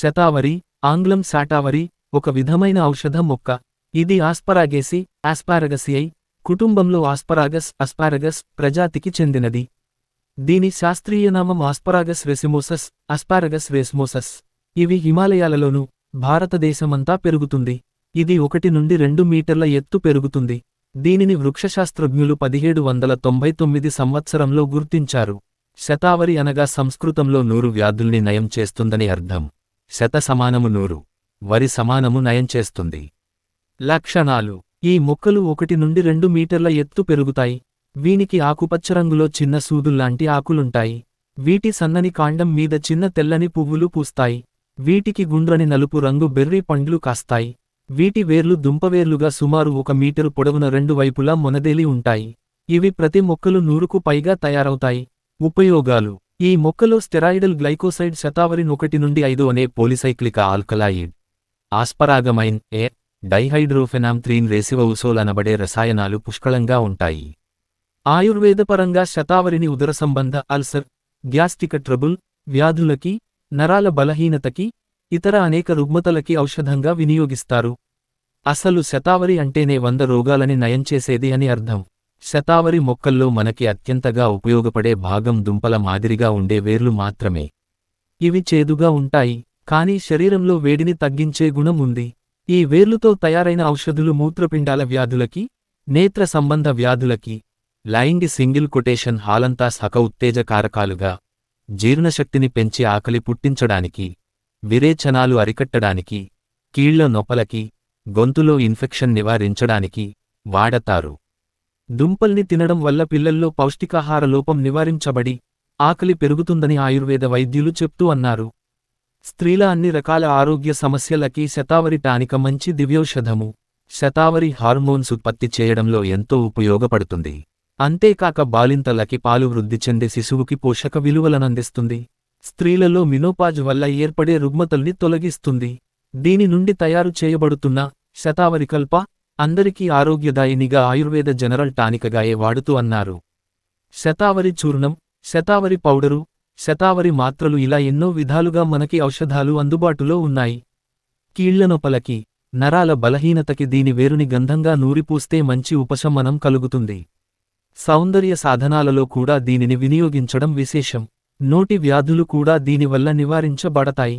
శతావరి ఆంగ్లం శాటావరి ఒక విధమైన ఔషధ మొక్క. ఇది ఆస్పరాగేసి ఆస్పారగసియై కుటుంబంలో ఆస్పరాగస్ అస్పారగస్ ప్రజాతికి చెందినది. దీని శాస్త్రీయ నామం ఆస్పరాగస్ రెసిమోసస్ అస్పారగస్ రెస్మోసస్. ఇవి హిమాలయాలలోనూ భారతదేశమంతా పెరుగుతుంది. ఇది ఒకటి నుండి రెండు మీటర్ల ఎత్తు పెరుగుతుంది. దీనిని వృక్షశాస్త్రజ్ఞులు పదిహేడు వందల తొంభై తొమ్మిది సంవత్సరంలో గుర్తించారు. శతావరి అనగా సంస్కృతంలో నూరు వ్యాధుల్ని నయం చేస్తుందని అర్థం. శత సమానము నూరు. వరి సమానము నయం చేస్తుంది. లక్షణాలు. ఈ మొక్కలు ఒకటి నుండి రెండు మీటర్ల ఎత్తు పెరుగుతాయి. వీనికి ఆకుపచ్చ రంగులో చిన్న సూదుల్లాంటి ఆకులుంటాయి. వీటి సన్నని కాండం మీద చిన్న తెల్లని పువ్వులు పూస్తాయి. వీటికి గుండ్రని నలుపు రంగు బెర్రీ పండ్లు కాస్తాయి. వీటి వేర్లు దుంపవేర్లుగా సుమారు ఒక మీటరు పొడవున రెండు వైపులా మొనదేలి ఉంటాయి. ఇవి ప్రతి మొక్కలు నూరుకు పైగా తయారవుతాయి. ఉపయోగాలు. ఈ మొక్కలో స్టెరాయిడల్ గ్లైకోసైడ్ శతావరిన్ ఒకటి నుండి ఐదు అనే పోలిసైక్లిక ఆల్కలాయిడ్ ఆస్పరాగమైన్ ఏ డైహైడ్రోఫెనామ్ త్రీన్ రేసివ అనబడే రసాయనాలు పుష్కళంగా ఉంటాయి. ఆయుర్వేదపరంగా శతావరిని ఉదర సంబంధ అల్సర్ గ్యాస్టిక ట్రబుల్ వ్యాధులకి నరాల బలహీనతకి ఇతర అనేక రుగ్మతలకి ఔషధంగా వినియోగిస్తారు. అసలు శతావరి అంటేనే వంద రోగాలని నయం చేసేది అని అర్థం. శతావరి మొక్కల్లో మనకి అత్యంతగా ఉపయోగపడే భాగం దుంపల మాదిరిగా ఉండే వేర్లు మాత్రమే. ఇవి చేదుగా ఉంటాయి కానీ శరీరంలో వేడిని తగ్గించే గుణం ఉంది. ఈ వేర్లుతో తయారైన ఔషధులు మూత్రపిండాల వ్యాధులకి నేత్ర సంబంధ వ్యాధులకి లైంగి సింగిల్ కొటేషన్ హాలంతా సక ఉత్తేజకారకాలుగా జీర్ణశక్తిని పెంచి ఆకలి పుట్టించడానికి విరేచనాలు అరికట్టడానికి కీళ్ళ నొప్పలకి గొంతులో ఇన్ఫెక్షన్ నివారించడానికి వాడతారు. దుంపల్ని తినడం వల్ల పిల్లల్లో పౌష్టికాహార లోపం నివారించబడి ఆకలి పెరుగుతుందని ఆయుర్వేద వైద్యులు చెప్తూ అన్నారు. స్త్రీల అన్ని రకాల ఆరోగ్య సమస్యలకి శతావరి టానిక మంచి దివ్యౌషధము. శతావరి హార్మోన్స్ ఉత్పత్తి చేయడంలో ఎంతో ఉపయోగపడుతుంది. అంతేకాక బాలింతలకి పాలు వృద్ధి చెందే శిశువుకి పోషక విలువలనందిస్తుంది. స్త్రీలలో మినోపాజ్ వల్ల ఏర్పడే రుగ్మతల్ని తొలగిస్తుంది. దీని నుండి తయారు చేయబడుతున్న శతావరికల్ప అందరికీ ఆరోగ్యదాయినిగా ఆయుర్వేద జనరల్ టానికగాయే వాడుతూ అన్నారు. శతావరి చూర్ణం శతావరి పౌడరు శతావరి మాత్రలు ఇలా ఎన్నో విధాలుగా మనకి ఔషధాలు అందుబాటులో ఉన్నాయి. కీళ్ళనొపలకి నరాల బలహీనతకి దీని వేరుని గంధంగా నూరిపూస్తే మంచి ఉపశమనం కలుగుతుంది. సౌందర్య సాధనాలలో కూడా దీనిని వినియోగించడం విశేషం. నోటి వ్యాధులు కూడా దీనివల్ల నివారించబడతాయి.